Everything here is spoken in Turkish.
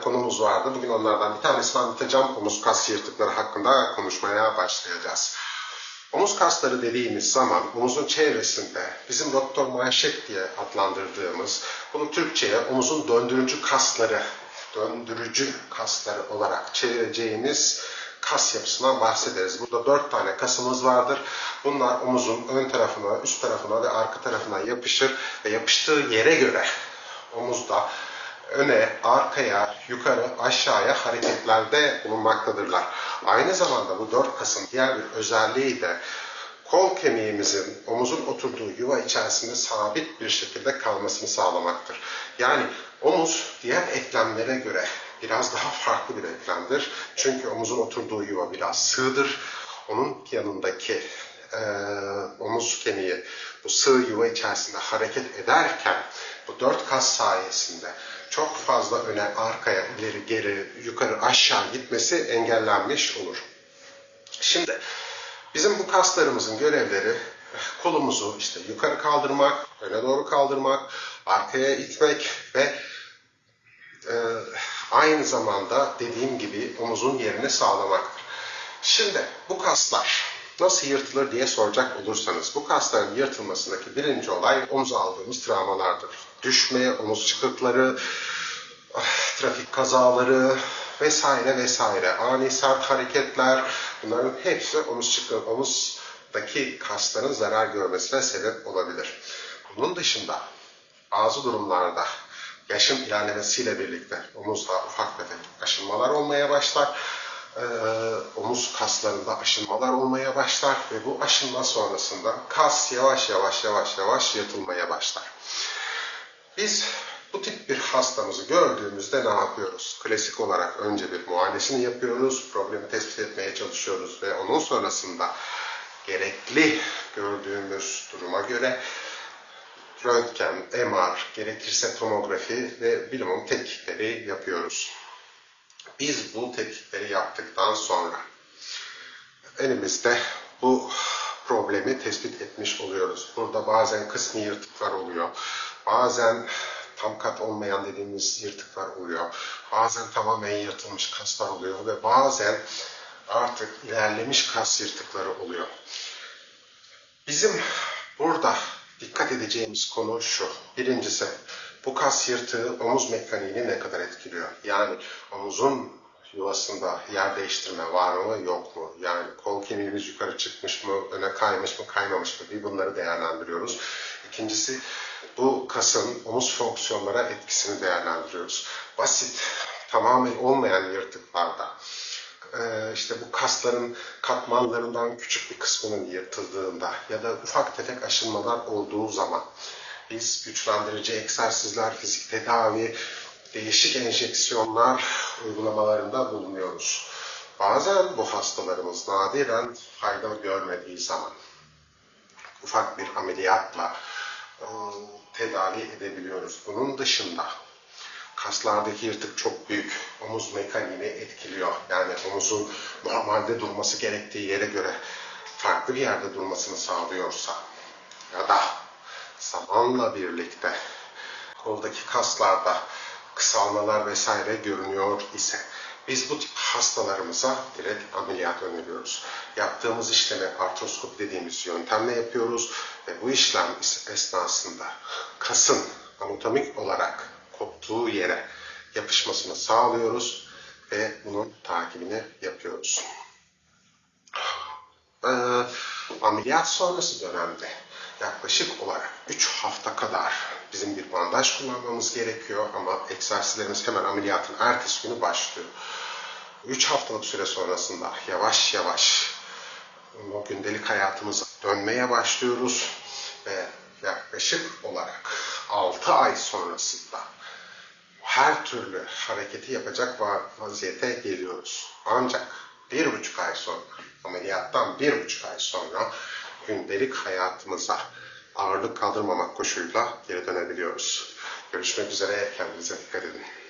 konumuz vardı. Bugün onlardan bir tanesini anlatacağım. Omuz kas yırtıkları hakkında konuşmaya başlayacağız. Omuz kasları dediğimiz zaman omuzun çevresinde bizim doktor manşet diye adlandırdığımız bunu Türkçe'ye omuzun döndürücü kasları, döndürücü kasları olarak çevireceğimiz kas yapısından bahsederiz. Burada dört tane kasımız vardır. Bunlar omuzun ön tarafına, üst tarafına ve arka tarafına yapışır ve yapıştığı yere göre omuzda öne, arkaya, yukarı, aşağıya hareketlerde bulunmaktadırlar. Aynı zamanda bu dört kasın diğer bir özelliği de kol kemiğimizin omuzun oturduğu yuva içerisinde sabit bir şekilde kalmasını sağlamaktır. Yani omuz diğer eklemlere göre biraz daha farklı bir eklemdir. Çünkü omuzun oturduğu yuva biraz sığdır. Onun yanındaki e, omuz kemiği bu sığ yuva içerisinde hareket ederken bu dört kas sayesinde çok fazla öne, arkaya, ileri, geri, yukarı, aşağı gitmesi engellenmiş olur. Şimdi bizim bu kaslarımızın görevleri kolumuzu işte yukarı kaldırmak, öne doğru kaldırmak, arkaya itmek ve e, aynı zamanda dediğim gibi omuzun yerini sağlamaktır. Şimdi bu kaslar nasıl yırtılır diye soracak olursanız bu kasların yırtılmasındaki birinci olay omuza aldığımız travmalardır. Düşme, omuz çıkıkları, ah, trafik kazaları vesaire vesaire ani sert hareketler bunların hepsi omuz çıkık, omuzdaki kasların zarar görmesine sebep olabilir. Bunun dışında bazı durumlarda yaşın ilerlemesiyle birlikte omuzda ufak tefek aşınmalar olmaya başlar. Ee, omuz kaslarında aşınmalar olmaya başlar ve bu aşınma sonrasında kas yavaş yavaş yavaş yavaş yırtılmaya başlar. Biz bu tip bir hastamızı gördüğümüzde ne yapıyoruz? Klasik olarak önce bir muayenesini yapıyoruz, problemi tespit etmeye çalışıyoruz ve onun sonrasında gerekli gördüğümüz duruma göre röntgen, MR, gerekirse tomografi ve bilimum tetkikleri yapıyoruz. Biz bu tetkikleri yaptıktan sonra elimizde bu problemi tespit etmiş oluyoruz. Burada bazen kısmi yırtıklar oluyor. Bazen tam kat olmayan dediğimiz yırtıklar oluyor. Bazen tamamen yırtılmış kaslar oluyor ve bazen artık ilerlemiş kas yırtıkları oluyor. Bizim burada dikkat edeceğimiz konu şu. Birincisi bu kas yırtığı omuz mekaniğini ne kadar etkiliyor? Yani omuzun yuvasında yer değiştirme var mı yok mu? Yani kol kemiğimiz yukarı çıkmış mı, öne kaymış mı, kaymamış mı? Bir bunları değerlendiriyoruz. İkincisi bu kasın omuz fonksiyonlara etkisini değerlendiriyoruz. Basit, tamamen olmayan yırtıklarda e, işte bu kasların katmanlarından küçük bir kısmının yırtıldığında ya da ufak tefek aşınmalar olduğu zaman biz güçlendirici egzersizler, fizik tedavi, değişik enjeksiyonlar uygulamalarında bulunuyoruz. Bazen bu hastalarımız nadiren fayda görmediği zaman ufak bir ameliyatla e, tedavi edebiliyoruz. Bunun dışında kaslardaki yırtık çok büyük. Omuz mekaniğini etkiliyor. Yani omuzun normalde durması gerektiği yere göre farklı bir yerde durmasını sağlıyorsa ya da zamanla birlikte koldaki kaslarda kısalmalar vesaire görünüyor ise biz bu tip hastalarımıza direkt ameliyat öneriyoruz. Yaptığımız işlemi artroskop dediğimiz yöntemle yapıyoruz ve bu işlem esnasında kasın anatomik olarak koptuğu yere yapışmasını sağlıyoruz ve bunun takibini yapıyoruz. Ee, ameliyat sonrası dönemde yaklaşık olarak 3 hafta kadar bizim bir bandaj kullanmamız gerekiyor ama egzersizlerimiz hemen ameliyatın ertesi günü başlıyor. 3 haftalık süre sonrasında yavaş yavaş o gündelik hayatımıza dönmeye başlıyoruz ve yaklaşık olarak 6 ay sonrasında her türlü hareketi yapacak vaziyete geliyoruz. Ancak bir buçuk ay sonra, ameliyattan bir buçuk ay sonra gündelik hayatımıza ağırlık kaldırmamak koşuluyla geri dönebiliyoruz. Görüşmek üzere, kendinize dikkat edin.